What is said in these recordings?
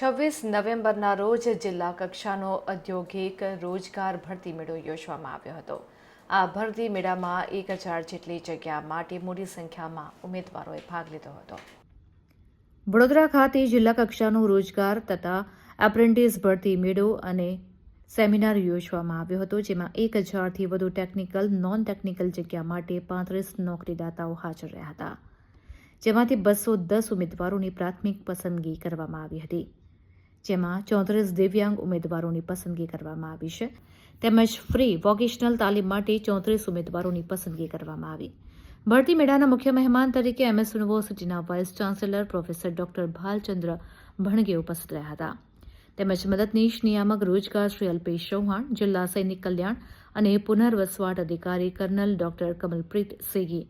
છવ્વીસ નવેમ્બરના રોજ જિલ્લા કક્ષાનો ઔદ્યોગિક રોજગાર ભરતી મેળો યોજવામાં આવ્યો હતો. આ ભરતી મેળામાં એક હજાર જેટલી જગ્યા માટે મોટી સંખ્યામાં ઉમેદવારોએ ભાગ લીધો હતો. વડોદરા ખાતે જિલ્લા કક્ષાનો રોજગાર તથા એપ્રેન્ટિસ ભરતી મેળો અને સેમિનાર યોજવામાં આવ્યો હતો, જેમાં એક હજારથી વધુ ટેકનિકલ નોન ટેકનિકલ જગ્યા માટે પાંત્રીસ નોકરીદાતાઓ હાજર રહ્યા હતા. જેમાંથી બસો દસ ઉમેદવારોની પ્રાથમિક પસંદગી કરવામાં આવી હતી. જેમાં ચોત્રીસ દિવ્યાંગ ઉમેદવારોની પસંદગી કરવામાં આવી છે. તેમજ ફ્રી વોકેશનલ તાલીમ માટે ચોત્રીસ ઉમેદવારોની પસંદગી કરવામાં આવી. ભરતી મેળાના મુખ્ય મહેમાન તરીકે એમએસ યુનિવર્સિટીના vice chancellor professor doctor Bhalchandra Bhanage ઉપસ્થિત રહ્યા હતા. તેમજ મદદનીશ નિયામક રોજગાર શ્રી અલ્પેશ ચૌહાણ, જિલ્લા સૈનિક કલ્યાણ અને પુનર્વસવાટ અધિકારી કર્નલ ડોક્ટર કમલપ્રીત સેગી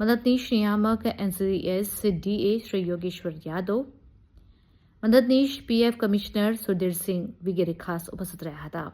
મદદનીશ નિયામક એનસીએસ ડીએ શ્રી યોગેશ્વર યાદવ મદદનીશ પીએફ કમિશનર સુધીરસિંહ વગેરે ખાસ ઉપસ્થિત રહ્યા હતા